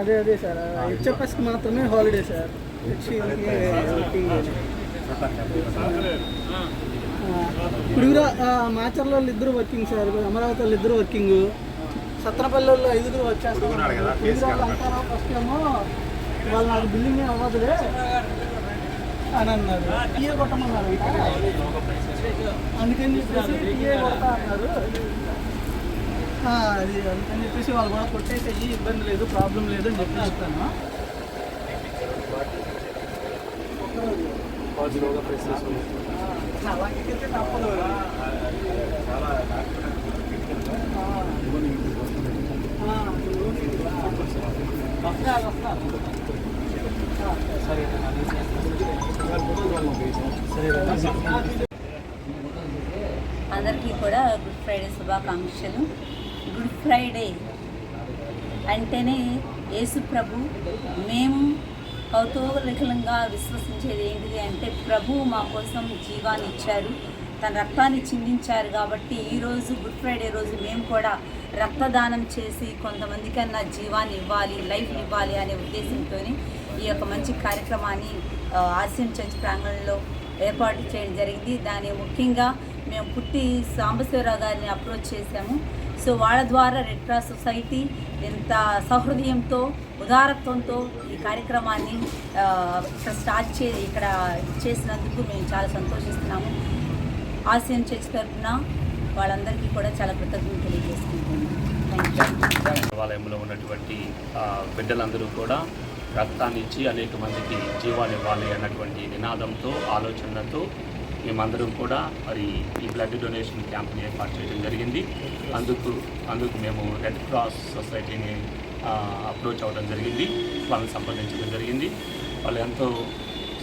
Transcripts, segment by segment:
అదే అదే సార్. హెచ్ఎఫ్ఎస్కి మాత్రమే హాలిడే సార్. వర్కింగ్ ఇప్పుడు కూడా మాచర్లో వాళ్ళు ఇద్దరు వర్కింగ్ సార్. అమరావతి వాళ్ళు ఇద్దరు వర్కింగ్ సత్తనపల్లి వాళ్ళు ఐదుగురు వచ్చేస్తారు అంటారా? ఫస్ట్ ఏమో వాళ్ళు నాకు బిల్డింగ్ అవ్వదులే అని అన్నారు. టీఏ కొట్టమన్నారు అందుకని చెప్పేసి టీఏ కొడతా అన్నారు. అది అందుకని చెప్పేసి వాళ్ళు కూడా కొట్టేసేయి ఇబ్బంది లేదు ప్రాబ్లం లేదు అని చెప్పి చెప్తాను. తప్పదు ఆ, వస్తారు అందరికీ కూడా గుడ్ ఫ్రైడే శుభాకాంక్షలు. గుడ్ ఫ్రైడే అంటేనే యేసు ప్రభు మేము కౌతూహలికలంగా విశ్వసించేది ఏంటిది అంటే ప్రభు మా కోసం జీవాన్ని ఇచ్చారు. తన రక్తాన్ని చిందించారు కాబట్టి ఈరోజు గుడ్ ఫ్రైడే రోజు మేము కూడా రక్తదానం చేసి కొంతమందికన్నా జీవాన్ని ఇవ్వాలి లైఫ్ ఇవ్వాలి అనే ఉద్దేశంతో ఈ యొక్క మంచి కార్యక్రమాన్ని ఆ, ఆసియం చర్చ్ ప్రాంగణంలో ఏర్పాటు చేయడం జరిగింది. దాని ముఖ్యంగా మేము పుట్టి సాంబశివరావు గారిని అప్రోచ్ చేశాము. సో వాళ్ళ ద్వారా రెడ్ క్రాస్ సొసైటీ ఎంత సహృదయంతో ఉదారత్వంతో ఈ కార్యక్రమాన్ని ఇక్కడ స్టార్ట్ చే ఇక్కడ చేసినందుకు మేము చాలా సంతోషిస్తున్నాము. ఆసియన్ చర్చ్ తరఫున వాళ్ళందరికీ కూడా చాలా కృతజ్ఞతలు తెలియజేసుకుంటున్నాను. దేవాలయంలో ఉన్నటువంటి బిడ్డలందరూ కూడా రక్తాన్ని ఇచ్చి అనేక మందికి జీవాలు ఇవ్వాలి అన్నటువంటి నినాదంతో ఆలోచనలతో మేమందరం కూడా మరి ఈ బ్లడ్ డొనేషన్ క్యాంప్ని ఏర్పాటు చేయడం జరిగింది. అందుకు అందుకు మేము రెడ్ క్రాస్ సొసైటీని అప్రోచ్ అవ్వడం జరిగింది. వాళ్ళని సంప్రదించడం జరిగింది. వాళ్ళు ఎంతో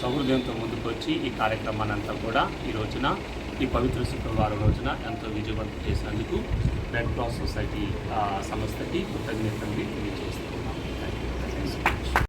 సౌహృదయంతో ముందుకు వచ్చి ఈ కార్యక్రమాన్ని అంతా కూడా ఈ రోజున ఈ పవిత్ర శుక్రవారం రోజున ఎంతో విజయవంతం చేసినందుకు రెడ్ క్రాస్ సొసైటీ ఆ, సంస్థకి కృతజ్ఞతలు తెలియజేస్తాను